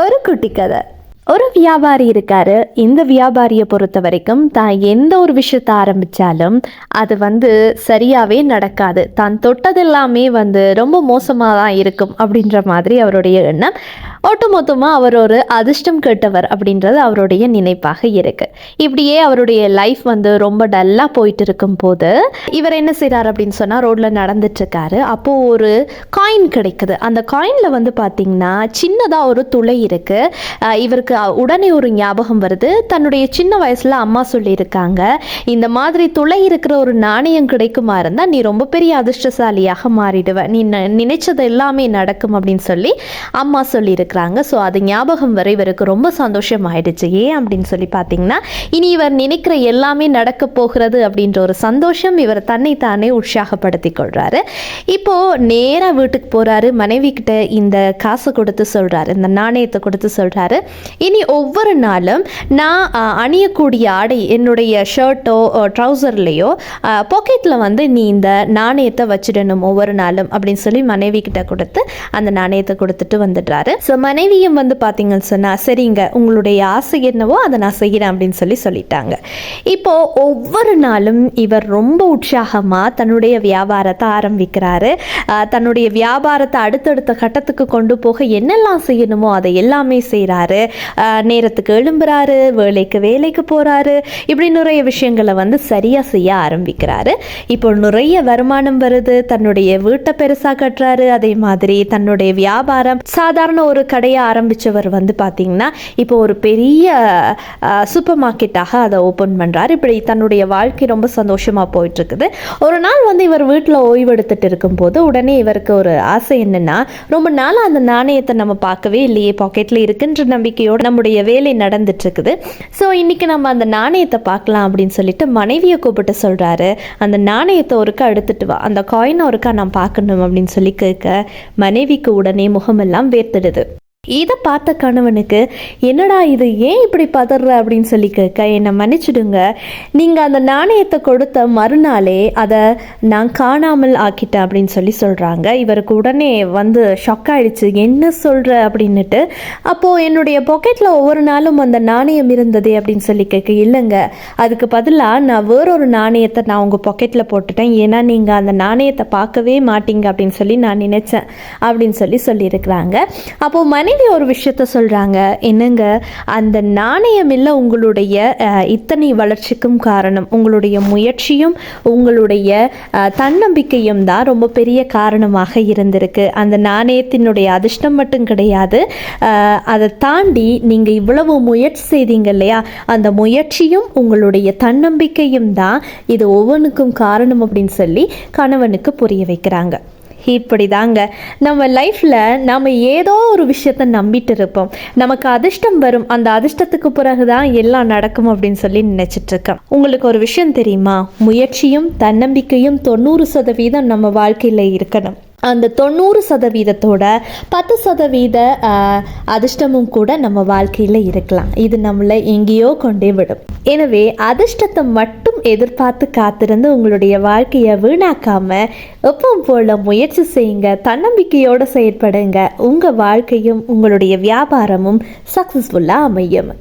ஒரு குட்டி கதை ஒரு வியாபாரி இருக்காரு. இந்த வியாபாரியை பொறுத்த வரைக்கும் தான் எந்த ஒரு விஷயத்தை ஆரம்பிச்சாலும் அது வந்து சரியாகவே நடக்காது. தான் தொட்டதெல்லாமே வந்து ரொம்ப மோசமாக தான் இருக்கும் அப்படின்ற மாதிரி அவருடைய எண்ணம். ஒட்டுமொத்தமாக அவர் ஒரு அதிர்ஷ்டம் கெட்டவர் அப்படின்றது அவருடைய நினைப்பாக இருக்கு. இப்படியே அவருடைய லைஃப் வந்து ரொம்ப டல்லாக போயிட்டு இருக்கும் போது இவர் என்ன செய்கிறார் அப்படின்னு சொன்னால் ரோட்டில் நடந்துட்டுருக்காரு. அப்போது ஒரு காயின் கிடைக்குது. அந்த காயினில் வந்து பார்த்திங்கன்னா சின்னதாக ஒரு துளை இருக்குது இவருக்கு அவருக்கு உடனே ஒரு ஞாபகம் வருது. தன்னுடைய சின்ன வயசில் அம்மா சொல்லியிருக்காங்க இந்த மாதிரி துளை இருக்கிற ஒரு நாணயம் கிடைக்குமா இருந்தால் நீ ரொம்ப பெரிய அதிர்ஷ்டசாலியாக மாறிடுவ. நீ ந- நினைச்சது எல்லாமே நடக்கும் அப்படின்னு சொல்லி அம்மா சொல்லியிருக்கிறாங்க. ஸோ அது ஞாபகம் வரை இவருக்கு ரொம்ப சந்தோஷம் ஆயிடுச்சு. ஏன் அப்படின்னு சொல்லி பார்த்தீங்கன்னா இனி இவர் நினைக்கிற எல்லாமே நடக்க போகிறது அப்படின்ற ஒரு சந்தோஷம் இவர் தன்னை தானே உற்சாகப்படுத்தி கொள்றாரு. இப்போ நேராக வீட்டுக்கு போறாரு. மனைவி கிட்ட இந்த காசை கொடுத்து சொல்றாரு. இந்த நாணயத்தை கொடுத்து சொல்றாரு. இனி ஒவ்வொரு நாளும் நான் அணியக்கூடிய ஆடை என்னுடைய ஷர்ட்டோ ட்ரௌசர்லேயோ பாக்கெட்டில் வந்து நீ இந்த நாணயத்தை வச்சிடணும் ஒவ்வொரு நாளும் அப்படின்னு சொல்லி மனைவி கிட்ட கொடுத்து அந்த நாணயத்தை கொடுத்துட்டு வந்துடுறாரு. ஸோ மனைவியும் வந்து பார்த்தீங்கன்னு சொன்னால் சரிங்க உங்களுடைய ஆசை என்னவோ அதை நான் செய்கிறேன் அப்படின்னு சொல்லி சொல்லிட்டாங்க. இப்போ ஒவ்வொரு நாளும் இவர் ரொம்ப உற்சாகமாக தன்னுடைய வியாபாரத்தை ஆரம்பிக்கிறாரு. தன்னுடைய வியாபாரத்தை அடுத்தடுத்த கட்டத்துக்கு கொண்டு போக என்னெல்லாம் செய்யணுமோ அதை எல்லாமே செய்கிறாரு நேரத்துக்கு எழும்புறாரு வேலைக்கு வேலைக்கு போகிறாரு இப்படி நிறைய விஷயங்களை வந்து சரியாக செய்ய ஆரம்பிக்கிறாரு. இப்போ நிறைய வருமானம் வருது. தன்னுடைய வீட்டை பெருசாக கட்டுறாரு. அதே மாதிரி தன்னுடைய வியாபாரம். சாதாரண ஒரு கடையை ஆரம்பித்தவர் வந்து பார்த்தீங்கன்னா இப்போ ஒரு பெரிய சூப்பர் மார்க்கெட்டாக அதை ஓப்பன் பண்ணுறாரு இப்படி தன்னுடைய வாழ்க்கை ரொம்ப சந்தோஷமாக போயிட்டுருக்குது. ஒரு நாள் வந்து இவர் வீட்டில் ஓய்வெடுத்துட்டு இருக்கும்போது உடனே இவருக்கு ஒரு ஆசை என்னென்னா ரொம்ப நாளாக அந்த நாணயத்தை நம்ம பார்க்கவே இல்லையே. பாக்கெட்டில் இருக்குன்ற நம்பிக்கையோடு நம்முடைய வேலை நடந்துட்டு இருக்குது ஸோ இன்றைக்கி நம்ம அந்த நாணயத்தை பார்க்கலாம் அப்படின்னு சொல்லிட்டு மனைவியை கூப்பிட்டு சொல்கிறாரு அந்த நாணயத்தை ஒருக்கா எடுத்துட்டு வா. அந்த காயினை ஒருக்கா நான் பார்க்கணும் அப்படின்னு சொல்லி கேட்க மனைவிக்கு உடனே முகமெல்லாம் வேர்த்திடுது. இதை பார்த்த கணவனுக்கு என்னடா இது ஏன் இப்படி பதற? அப்படின்னு சொல்லி கேட்க என்னை மன்னிச்சிடுங்க. நீங்கள் அந்த நாணயத்தை கொடுத்த மறுநாளே அதை நான் காணாமல் ஆக்கிட்டேன் அப்படின்னு சொல்லி சொல்கிறாங்க இவருக்கு உடனே வந்து ஷாக் ஆயிடுச்சு. என்ன சொல்கிற அப்படின்னுட்டு அப்போது என்னுடைய பாக்கெட்டில் ஒவ்வொரு நாளும் அந்த நாணயம் இருந்ததே அப்படின்னு சொல்லி கேட்க இல்லைங்க. அதுக்கு பதிலாக நான் வேறொரு நாணயத்தை நான் உங்கள் பாக்கெட்டில் போட்டுட்டேன். ஏன்னா நீங்கள் அந்த நாணயத்தை பார்க்கவே மாட்டீங்க அப்படின்னு சொல்லி நான் நினச்சேன் அப்படின்னு சொல்லி சொல்லியிருக்கிறாங்க. அப்போது மனைவி ஒரு விஷயத்த சொல்கிறாங்க என்னங்க? அந்த நாணயம் இல்லை உங்களுடைய இத்தனை வளர்ச்சிக்கும் காரணம் உங்களுடைய முயற்சியும் உங்களுடைய தன்னம்பிக்கையும் தான் ரொம்ப பெரிய காரணமாக இருந்திருக்கு. அந்த நாணயத்தினுடைய அதிர்ஷ்டம் மட்டும் கிடையாது. அதை தாண்டி நீங்கள் இவ்வளவு முயற்சி செய்தீங்க இல்லையா? அந்த முயற்சியும் உங்களுடைய தன்னம்பிக்கையும் தான் இது ஒவ்வொன்றுக்கும் காரணம் அப்படின்னு சொல்லி கணவனுக்கு புரிய வைக்கிறாங்க. இப்படி தாங்க நம்ம லைஃப்பில் நாம் ஏதோ ஒரு விஷயத்த நம்பிட்டு இருப்போம். நமக்கு அதிர்ஷ்டம் வரும். அந்த அதிர்ஷ்டத்துக்கு பிறகு தான் எல்லாம் நடக்கும் அப்படின்னு சொல்லி நினச்சிட்ருக்கேன் உங்களுக்கு ஒரு விஷயம் தெரியுமா? முயற்சியும் தன்னம்பிக்கையும் தொண்ணூறு சதவீதம் நம்ம வாழ்க்கையில் இருக்கணும். அந்த தொண்ணூறு சதவீதத்தோட பத்து சதவீத அதிர்ஷ்டமும் கூட நம்ம வாழ்க்கையில் இருக்கலாம். இது நம்மளை எங்கேயோ கொண்டே விடும். எனவே அதிர்ஷ்டத்தை மட்டும் எதிர்பார்த்து காத்திருந்து உங்களுடைய வாழ்க்கையை வீணாக்காம எப்பவும் போல முயற்சி செய்யுங்க. தன்னம்பிக்கையோடு செயற்படுங்க. உங்கள் வாழ்க்கையும் உங்களுடைய வியாபாரமும் சக்ஸஸ்ஃபுல்லாக அமையும்.